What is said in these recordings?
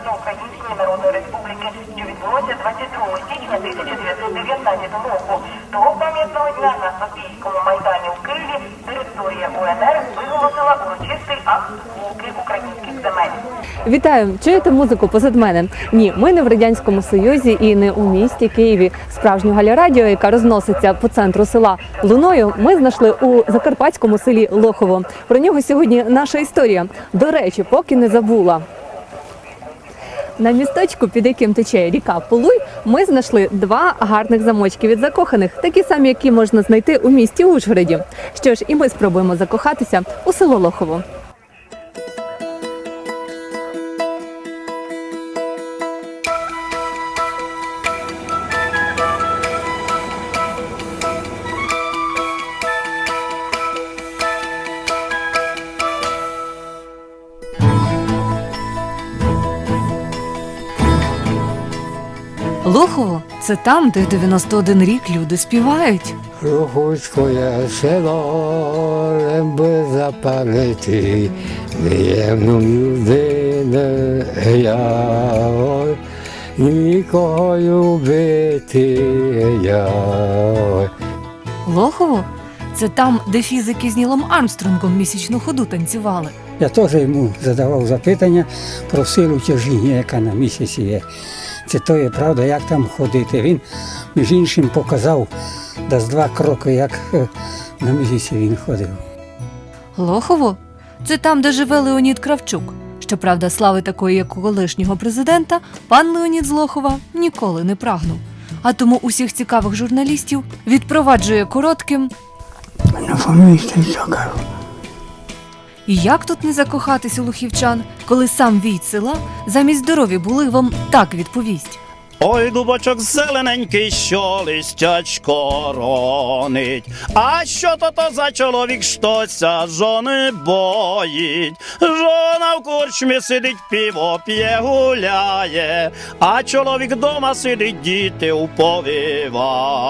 Західноукраїнської Народної Республіки, що відбулося 22 січня 1919 року. Того пам'ятного дня на Софійському майдані в Києві директорія УНР виголосила урочистий акт спілки українських земель. Вітаю! Чуєте музику позад мене? Ні, ми не в радянському союзі і не у місті Києві. Справжню галірадіо, яка розноситься по центру села Луною, ми знайшли у закарпатському селі Лохово. Про нього сьогодні наша історія. До речі, поки не забула. На місточку, під яким тече ріка Полуй, ми знайшли два гарних замочки від закоханих, такі самі, які можна знайти у місті Ужгороді. Що ж, і ми спробуємо закохатися у село Лохово. Лохово це там, де 91 рік люди співають. Рухуцькое село, лемби запалити, неємну людину я, ой, нікого любити я. ой. Лохово це там, де фізики з Нілом Армстронгом місячну ходу танцювали. Я теж йому задавав запитання про силу тяжіння, яка на місяці є. Це то є правда, як там ходити. Він, між іншим, показав десь два кроки, як е, на місяці він ходив. Лохово це там, де живе Леонід Кравчук. Щоправда, слави такої, як у колишнього президента, пан Леонід з Лохова ніколи не прагнув. А тому усіх цікавих журналістів відпроваджує коротким. На фамілії кажу. І як тут не закохатись у лухівчан, коли сам війт села замість здорові були вам так відповість. Ой, дубочок зелененький, що листячко ронить. А що то то за чоловік, що ця жони боїть? Жона в курчмі сидить, піво п'є гуляє, а чоловік дома сидить, діти уповиває.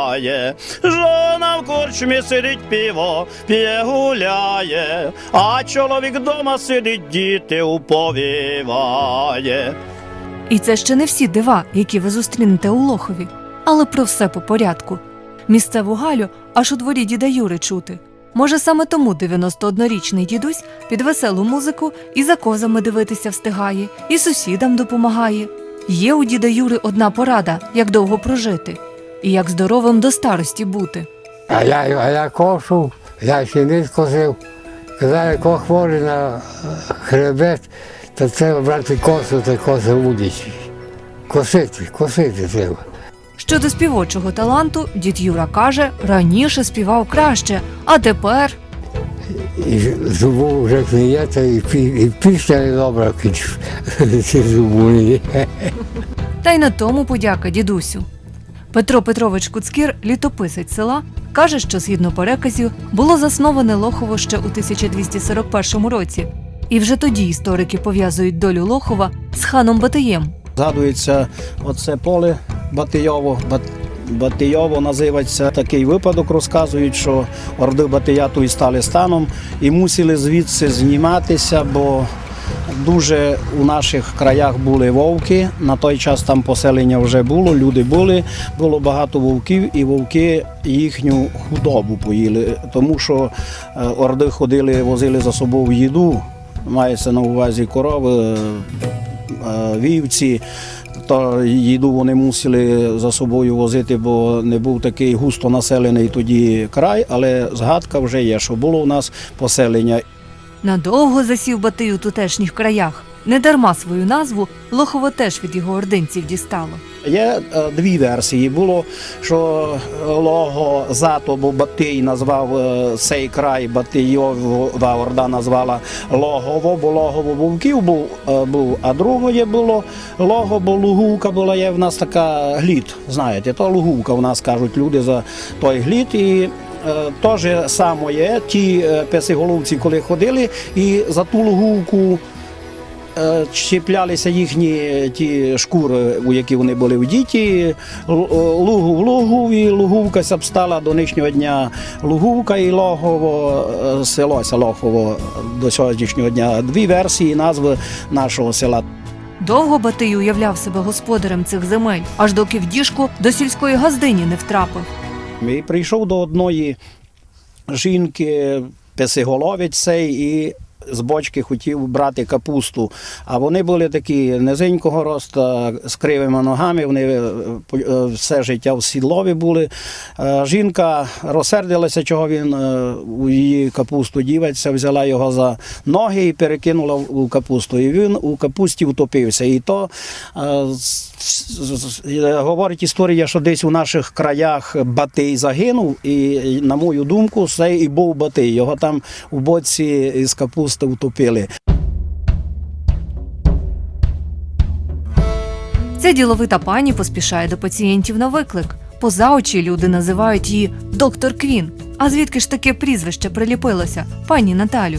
Жона в курчмі сидить, піво п'є гуляє, а чоловік дома сидить, діти уповиває. І це ще не всі дива, які ви зустрінете у Лохові, але про все по порядку. Місцеву Галю аж у дворі діда Юри чути. Може, саме тому 91-річний дідусь під веселу музику і за козами дивитися встигає, і сусідам допомагає. Є у діда Юри одна порада, як довго прожити, і як здоровим до старості бути. А я, а я кошу, я ще не косив. Казали, ко хворий на хребет, то треба брати косу та коси вулиці. Косити, косити треба. Щодо співочого таланту, дід Юра каже, раніше співав краще, а тепер І зубу вже не є, та і, пі- і пісня не добра, зубу не є. Та й на тому подяка дідусю. Петро Петрович Куцкір, літописець села, каже, що згідно переказів було засноване Лохово ще у 1241 році. І вже тоді історики пов'язують долю Лохова з ханом Батиєм. Згадується оце поле Батийово. Бат- Батийово називається такий випадок. Розказують, що орди Батия тут і стали станом і мусили звідси зніматися, бо дуже у наших краях були вовки. На той час там поселення вже було, люди були, було багато вовків, і вовки їхню худобу поїли, тому що е, орди ходили, возили за собою їду. Мається на увазі корови, е, е, вівці, то їду вони мусили за собою возити, бо не був такий густо населений тоді край, але згадка вже є, що було у нас поселення. Надовго засів Батий у тутешніх краях. Недарма свою назву Лохово теж від його ординців дістало. Є е, дві версії. Було, що Лого Зато, бо Батий назвав е, цей край, Батийова Орда назвала Логово, бо Логово Вовків був, е, був, а другое було Лого, бо Лугувка була є в нас така глід. Знаєте, то Лугувка в нас кажуть люди за той глід. І е, теж саме ті е, песиголовці, коли ходили, і за ту Лугувку е, чіплялися їхні ті шкури, у які вони були вдіті, л- е, лугу в лугу, і лугувка стала до нинішнього дня Лугувка і Логово, е, село Лохово до сьогоднішнього дня. Дві версії назви нашого села. Довго Батий уявляв себе господарем цих земель, аж доки в діжку до сільської газдині не втрапив. І прийшов до одної жінки, песиголовець цей, і з бочки хотів брати капусту. А вони були такі низенького росту, з кривими ногами, вони е, е, все життя в сідлові були. Е, Жінка розсердилася, чого він у її капусту діветься, взяла його за ноги і перекинула у капусту. І він у капусті втопився. І то з- з- з- говорить історія, що десь у наших краях Батий загинув, і на мою думку, це і був Батий. Його там у боці із капусти втопили. Ця діловита пані поспішає до пацієнтів на виклик. Поза очі люди називають її доктор Квін. А звідки ж таке прізвище приліпилося? Пані Наталю.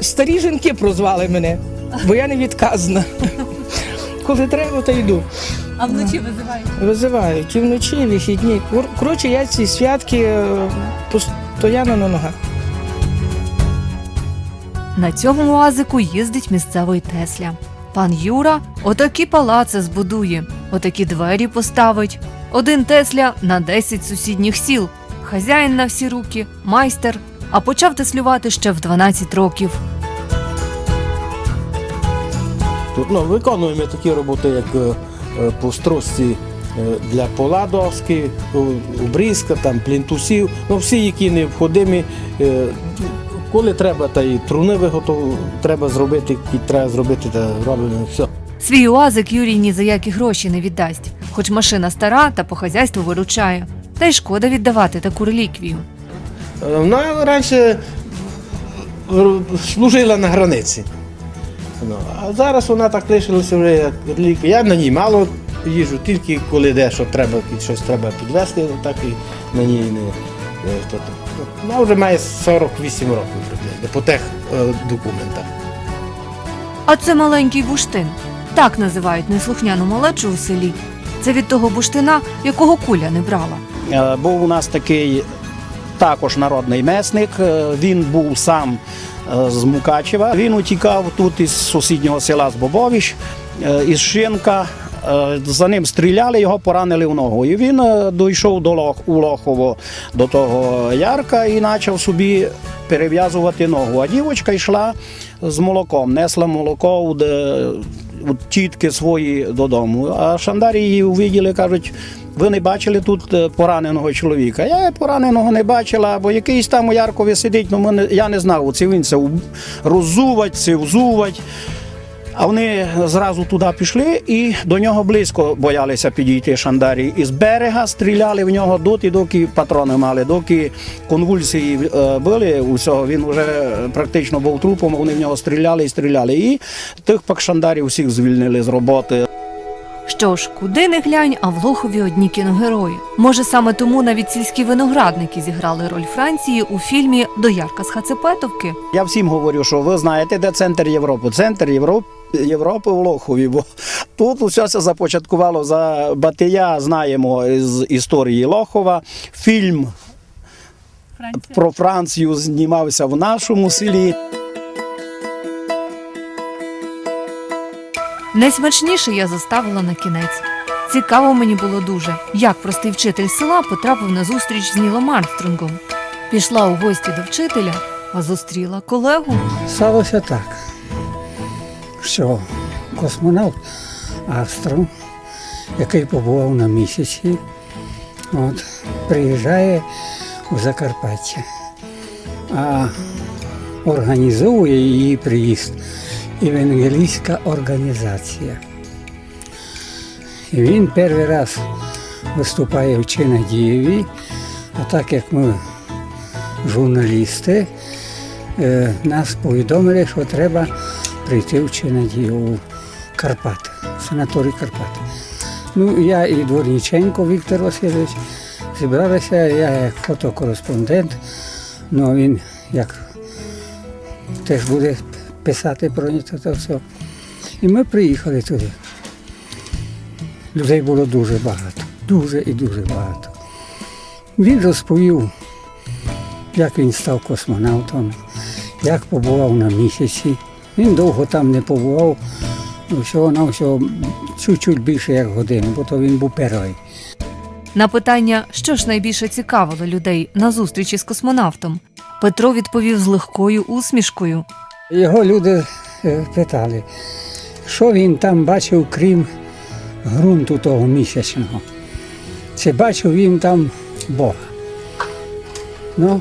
Старі жінки прозвали мене, бо я не відказна. Коли треба, то йду. А вночі визивають. Визивають і вночі, і вихідні. Коротше, я ці святки е, постійно на ногах. На цьому уазику їздить місцевий Тесля. Пан Юра отакі палаци збудує, отакі двері поставить. Один Тесля на 10 сусідніх сіл. Хазяїн на всі руки, майстер. А почав теслювати ще в 12 років. Тут ну, виконуємо такі роботи, як е, е, по стросці е, для пола доски, обрізка, там, плінтусів, ну, всі, які необхідні. Е, Коли треба, та і труни виготов... треба зробити, і треба зробити, та робимо все. Свій уазик Юрій ні за які гроші не віддасть, хоч машина стара та по хазяйству виручає. Та й шкода віддавати таку реліквію. Е, Вона раніше служила на границі. Ну, а зараз вона так лишилася вже як реліквія. Я на ній мало їжу, тільки коли дещо треба, щось треба підвести, так і на ній не. Вона вже має 48 років приблизно, по тих е, документах. А це маленький буштин. Так називають неслухняну малечу у селі. Це від того буштина, якого куля не брала. Е, Був у нас такий також народний месник. е, Він був сам е, з Мукачева. Він утікав тут із сусіднього села з Бобовищ, е, із Шинка. Е, За ним стріляли, його поранили в ногу. І він е, дійшов до Лох, у Лохово до того ярка і почав собі перев'язувати ногу. А дівчинка йшла з молоком, несла молоко у, у тітки свої додому. А шандарі її увиділи, кажуть, ви не бачили тут е, пораненого чоловіка. Я пораненого не бачила, бо якийсь там у Яркові сидить, ну мене, я не знав, це він це роззувать, взувать. А вони зразу туди пішли і до нього близько боялися підійти шандарі. І з берега стріляли в нього доти, доки патрони мали, доки конвульсії е, були усього. Він вже практично був трупом. Вони в нього стріляли і стріляли. І тих пак шандарів всіх звільнили з роботи. Що ж, куди не глянь, а в Лохові одні кіногерої. Може, саме тому навіть сільські виноградники зіграли роль Франції у фільмі Доярка з Хацепетовки. Я всім говорю, що ви знаєте, де центр Європи? Центр Європи. Європи в Лохові, бо тут усе це започаткувало за Батия, знаємо з історії Лохова. Фільм про Францію знімався в нашому селі. Найсмачніше я заставила на кінець. Цікаво мені було дуже, як простий вчитель села потрапив на зустріч з Нілом Армстронгом. Пішла у гості до вчителя, а зустріла колегу. Сталося так, що космонавт Армстронг, який побував на місяці, от, приїжджає у Закарпаття, а організовує її приїзд евангелійська організація. Він перший раз виступає в Чинадієві, а так як ми журналісти, е, нас повідомили, що треба прийти в Чинадію у Карпати, санаторій Карпати. Ну, я і Дворніченко Віктор Васильович зібралися, я як фотокореспондент, ну він як теж буде писати про нього це все. І ми приїхали туди. Людей було дуже багато, дуже і дуже багато. Він розповів, як він став космонавтом, як побував на місяці. Він довго там не побував, всього на всього чуть-чуть більше як годину, бо то він був перший. На питання, що ж найбільше цікавило людей на зустрічі з космонавтом, Петро відповів з легкою усмішкою. Його люди е, питали, що він там бачив, крім ґрунту того місячного. Чи бачив він там Бога? Ну,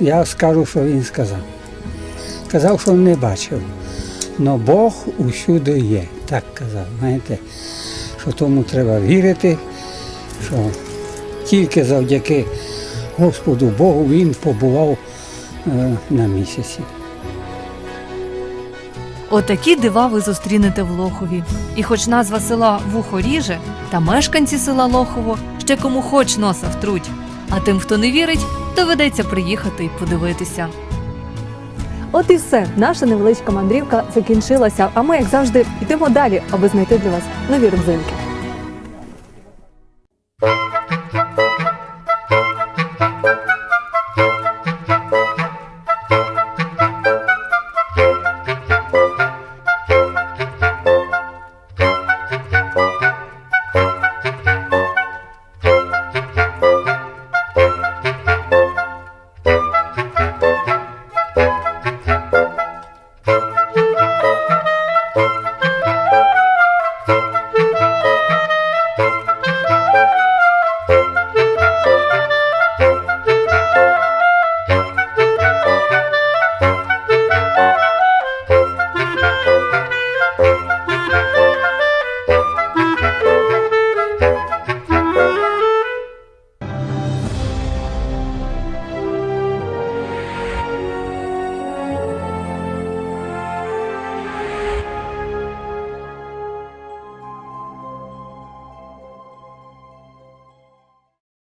я скажу, що він сказав. Сказав, що не бачив. Но Бог усюди є. Так казав. Знаєте, що тому треба вірити, що тільки завдяки Господу Богу він побував е, на місяці. Отакі дива ви зустрінете в Лохові. І хоч назва села Вухо ріже, та мешканці села Лохово ще кому хоч носа втруть. А тим, хто не вірить, доведеться приїхати і подивитися. От і все. Наша невеличка мандрівка закінчилася. А ми, як завжди, йдемо далі, аби знайти для вас нові родзинки.